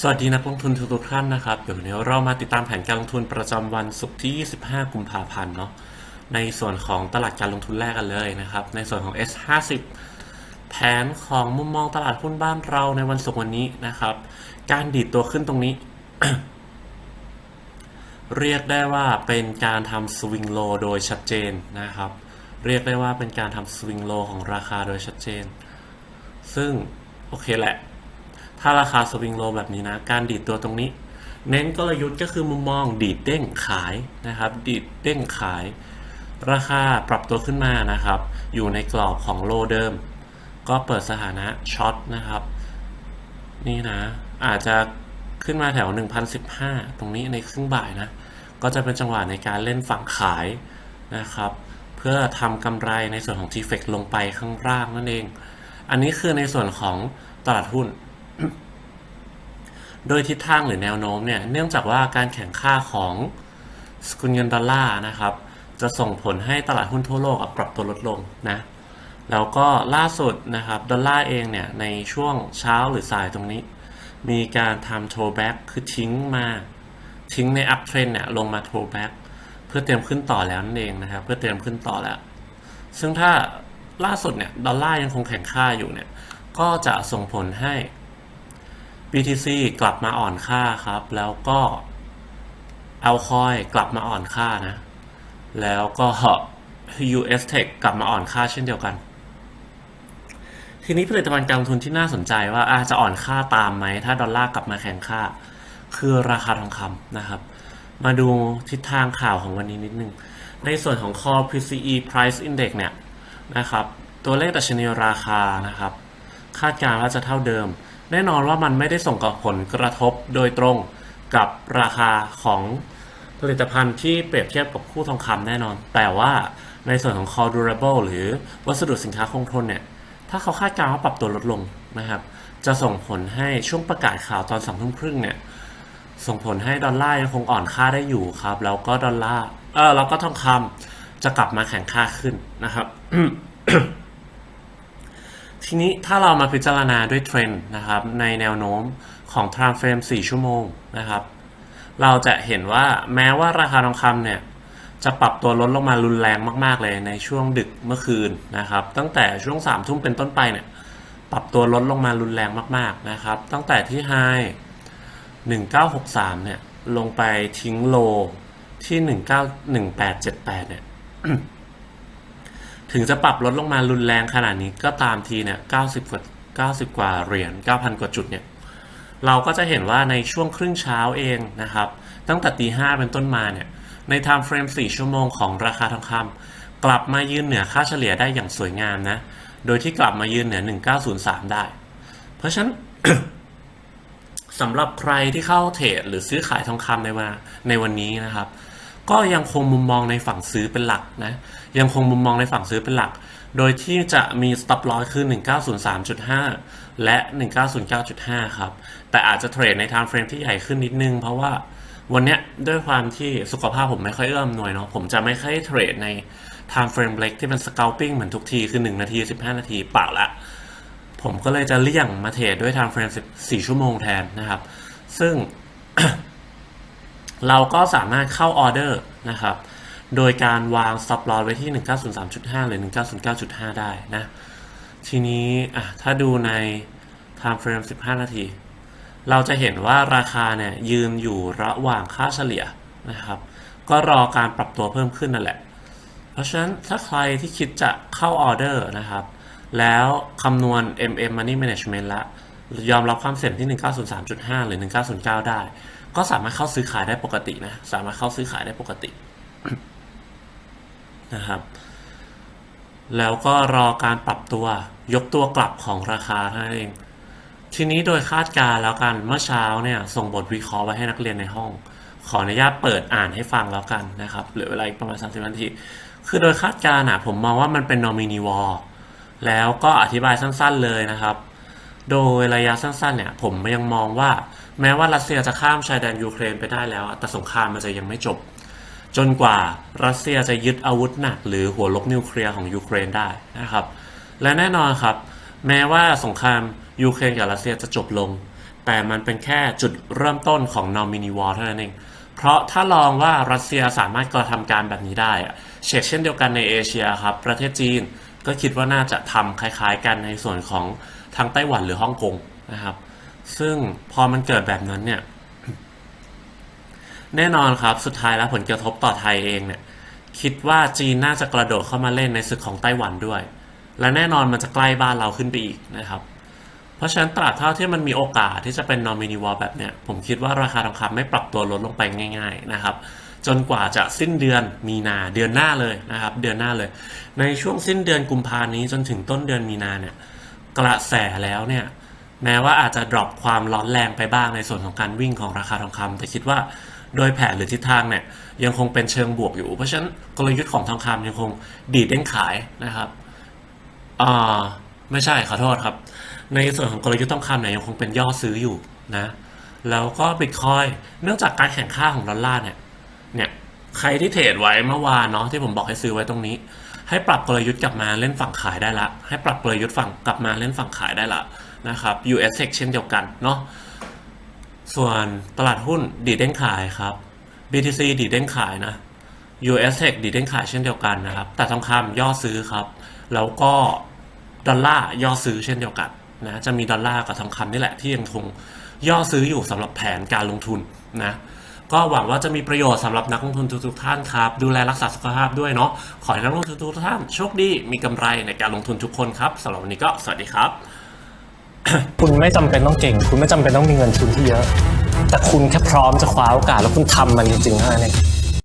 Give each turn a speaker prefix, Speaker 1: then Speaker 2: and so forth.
Speaker 1: สวัสดีนักลงทุนทุกท่านนะครับ เดี๋ยวนี้เรามาติดตามแผนการลงทุนประจำวันศุกร์ที่ 25 กุมภาพันธ์เนาะ ในส่วนของตลาดการลงทุนแรกกันเลยนะครับ ในส่วนของ S50 แผนของมุมมองตลาดหุ้นบ้านเราในวันศุกร์วันนี้นะครับ การดีดตัวขึ้นตรงนี้ เรียกได้ว่าเป็นการทำสวิงโลโดยชัดเจนนะครับ เรียกได้ว่าเป็นการทำสวิงโลของราคาโดยชัดเจน ซึ่งโอเคแหละ ถ้าราคาสวิงโลแบบนี้นะ การดีดตัวตรงนี้ เน้นกลยุทธ์ก็คือมุมมองดีดเด้งขายนะครับ ดีดเด้งขาย ราคาปรับตัวขึ้นมานะครับ อยู่ในกรอบของโลเดิม ก็เปิดสถานะช็อตนะครับ นี่นะ อาจจะขึ้นมาแถว 1015 ตรงนี้ในครึ่งบ่ายนะ ก็จะเป็นจังหวะในการเล่นฝั่งขายนะครับ เพื่อทำกำไรในส่วนของ t f e c ลงไปข้างล่างนั่นเอง อันนี้คือในส่วนของตลาดหุ้น โดยทิศทางหรือแนวโน้มเนี่ยเนื่องจากว่าการแข่งค่าของสกุลเงินดอลลาร์นะครับ จะส่งผลให้ตลาดหุ้นทั่วโลกอะปรับตัวลดลงนะแล้วก็ล่าสุดนะครับดอลลาร์เองเนี่ยในช่วงเช้าหรือสายตรงนี้ มีการทำโทแบ็กคือทิ้งมาทิ้งในอัพเทรนเนี่ยลงมาโทแบ็กเพื่อเตรียมขึ้นต่อแล้วนั่นเองนะครับ เพื่อเตรียมขึ้นต่อแล้ว ซึ่งถ้าล่าสุดเนี่ยดอลลาร์ยังคงแข็งค่าอยู่เนี่ยก็จะส่งผลให้ BTC กลับมาอ่อนค่าครับ แล้วก็เอาคอยกลับมาอ่อนค่านะ แล้วก็ US Tech กลับมาอ่อนค่าเช่นเดียวกัน ทีนี้ผลิตภัณฑ์การลงทุนที่น่าสนใจว่าอาจะอ่อนค่าตามไหม ถ้าดอลลาร์กลับมาแข็งค่า คือราคาทองคำนะครับ มาดูทิศทางข่าวของวันนี้นิดนึง ในส่วนของ Core PCE Price Index เนี่ยนะครับ ตัวเลขดัชนีราคานะครับ คาดการณ์ว่าจะเท่าเดิม แน่นอนว่ามันไม่ได้ส่งกับผลกระทบโดยตรงกับราคาของผลิตภัณฑ์ที่เปรียบเทียบกับคู่ทองคำแน่นอน แต่ว่าในส่วนของ core durable หรือวัสดุสินค้าคงทนเนี่ย ถ้าเขาคาดการณ์ว่าปรับตัวลดลงนะครับ จะส่งผลให้ช่วงประกาศข่าวตอนสองทุ่มครึ่งเนี่ย ส่งผลให้ดอลลาร์ยังคงอ่อนค่าได้อยู่ครับ แล้วก็ดอลลาร์ เออแล้วก็ทองคำจะกลับมาแข็งค่าขึ้นนะครับ ทีนี้ถ้าเรามาพิจารณาด้วยเทรนด์นะครับในแนวโน้มของ time frame 4 ชั่วโมงนะครับ เราจะเห็นว่าแม้ว่าราคาทองคำเนี่ยจะปรับตัวลดลงมารุนแรงมาก ๆ เลยในช่วงดึกเมื่อคืนนะครับ ตั้งแต่ช่วง3ามทุ่มเป็นต้นไปเนี่ยปรับตัวลดลงมารุนแรงมาก ๆ นะครับ ตั้งแต่ที่ไฮ1963เนี่ยลงไปทิ้งโลที่ 191878เนี่ย ถึงจะปรับลดลงมารุนแรงขนาดนี้ก็ตามทีเนี่ย90กว่า90กว่าเหรียญ9,000กว่าจุดเนี่ยเราก็จะเห็นว่าในช่วงครึ่งเช้าเองนะครับ ตั้งแต่ตีห้าเป็นต้นมาเนี่ยใน time frame 4ชั่วโมงของราคาทองคำกลับมายืนเหนือค่าเฉลี่ยได้อย่างสวยงามนะ โดยที่กลับมายืนเหนือ 1903 ได้ เพราะฉะนั้นสำหรับใครที่เข้าเทรดหรือซื้อขายทองคำในวันในวันนี้นะครับ ก็ยังคงมุมมองในฝั่งซื้อเป็นหลักนะยังคงมุมมองในฝั่งซื้อเป็นหลัก โดยที่จะมี stop loss คือ 1903.5 และ 1909.5 ครับ แต่อาจจะเทรดใน time frame ที่ใหญ่ขึ้นนิดนึง เพราะว่าวันนี้ด้วยความที่สุขภาพผมไม่ค่อยเอื้อมหน่วยเนาะผมจะไม่ค่อยเทรดใน time frame เล็กที่เป็น scalping เหมือนทุกทีคือ 1 นาที 15 นาทีเปล่าละ ผมก็เลยจะเลี่ยงมาเทรดด้วย time frame 14 ชั่วโมงแทนนะครับ ซึ่ง เราก็สามารถเข้าออเดอร์นะครับ โดยการวาง stop loss ไว้ที่ 1903.5 หรือ 1909.5 ได้นะ ทีนี้อะถ้าดูใน time frame 15 นาที เราจะเห็นว่าราคาเนี่ยยืนอยู่ระหว่างค่าเฉลี่ยนะครับ ก็รอการปรับตัวเพิ่มขึ้นนั่นแหละ เพราะฉะนั้นถ้าใครที่คิดจะเข้าออเดอร์นะครับ แล้วคำนวณ MM Money Management ละ ยอมรับความเสี่ยงที่ 1903.5 หรือ 1909 ได้ ก็สามารถเข้าซื้อขายได้ปกตินะ สามารถเข้าซื้อขายได้ปกตินะครับ แล้วก็รอการปรับตัวยกตัวกลับของราคาเท่านั้นเอง ทีนี้โดยคาดการ์แล้วกันเมื่อเช้าเนี่ย ส่งบทวิเคราะห์ไว้ให้นักเรียนในห้อง ขออนุญาตเปิดอ่านให้ฟังแล้วกันนะครับเหลือเวลาอีกประมาณ 30 นาที คือโดยคาดการณ์ผมมองว่ามันเป็น nominee war แล้วก็อธิบายสั้น ๆเลยนะครับ โดยระยะสั้นๆเนี่ยผมยังมองว่าแม้ว่ารัสเซียจะข้ามชายแดนยูเครนไปได้แล้ว แต่สงครามมันจะยังไม่จบ จนกว่ารัสเซียจะยึดอาวุธหนัก หรือหัวลบนิวเคลียร์ของยูเครนได้นะครับ และแน่นอนครับ แม้ว่าสงครามยูเครนกับรัสเซียจะจบลง แต่มันเป็นแค่จุดเริ่มต้นของนอมินีวอร์เท่านั้นเองเพราะถ้าลองว่ารัสเซียสามารถกระทำการแบบนี้ได้เช่นเช่นเดียวกันในเอเชียครับประเทศจีนก็คิดว่าน่าจะทำคล้าย ๆ กันในส่วนของ ทางไต้หวันหรือฮ่องกงนะครับ ซึ่งพอมันเกิดแบบนั้นเนี่ย แน่นอนครับสุดท้ายแล้วผลกระทบต่อไทยเองเนี่ย คิดว่าจีนน่าจะกระโดดเข้ามาเล่นในศึกของไต้หวันด้วย และแน่นอนมันจะใกล้บ้านเราขึ้นไปอีกนะครับ เพราะฉะนั้นตราบเท่าที่มันมีโอกาสที่จะเป็นนอมินีวอลแบบเนี้ยผมคิดว่าราคาทองคำไม่ปรับตัวลดลงไปง่าย ๆ นะครับจนกว่าจะสิ้นเดือนมีนาเดือนหน้าเลยนะครับ เดือนหน้าเลย ในช่วงสิ้นเดือนกุมภานี้จนถึงต้นเดือนมีนาเนี่ย กระแสแล้วเนี่ยแม้ว่าอาจจะดรอปความร้อนแรงไปบ้างในส่วนของการวิ่งของราคาทองคำแต่คิดว่าโดยแผนหรือทิศทางเนี่ยยังคงเป็นเชิงบวกอยู่ เพราะฉะนั้นกลยุทธ์ของทองคำยังคงดีดเด้งขายนะครับอ่าไม่ใช่ขอโทษครับ ในส่วนของกลยุทธ์ทองคำเนี่ยยังคงเป็นย่อซื้ออยู่นะแล้วก็บิตคอยเนื่องจากการแข่งข้าของดอลลาร์เนี่ยเนี่ยใครที่เทรดไว้เมื่อวานเนาะที่ผมบอกให้ซื้อไว้ตรงนี้ ให้ปรับกลยุทธ์กลับมาเล่นฝั่งขายได้ละ ให้ปรับกลยุทธ์ฝั่งกลับมาเล่นฝั่งขายได้ละนะครับ US Tech เช่นเดียวกันเนาะส่วนตลาดหุ้นดีเด้งขายครับ BTC ดีเด้งขายนะ US Tech ดีเด้งขายเช่นเดียวกันนะครับ แต่ทองคำย่อซื้อครับ แล้วก็ดอลลาร์ย่อซื้อเช่นเดียวกันนะจะมีดอลลาร์กับทองคำนี่แหละที่ยังคงย่อซื้ออยู่สำหรับแผนการลงทุนนะ ก็หวังว่าจะมีประโยชน์สำหรับนักลงทุนทุกๆท่านครับ ดูแลรักษาสุขภาพด้วยเนาะขอให้นักลงทุนทุกท่านโชคดีมีกำไรในการลงทุนทุกคนครับสำหรับวันนี้ก็สวัสดีครับ
Speaker 2: คุณไม่จำเป็นต้องเก่ง คุณไม่จำเป็นต้องมีเงินทุนที่เยอะ แต่คุณแค่พร้อมจะคว้าโอกาสแล้วคุณทำมันจริงๆเท่านั้นเอง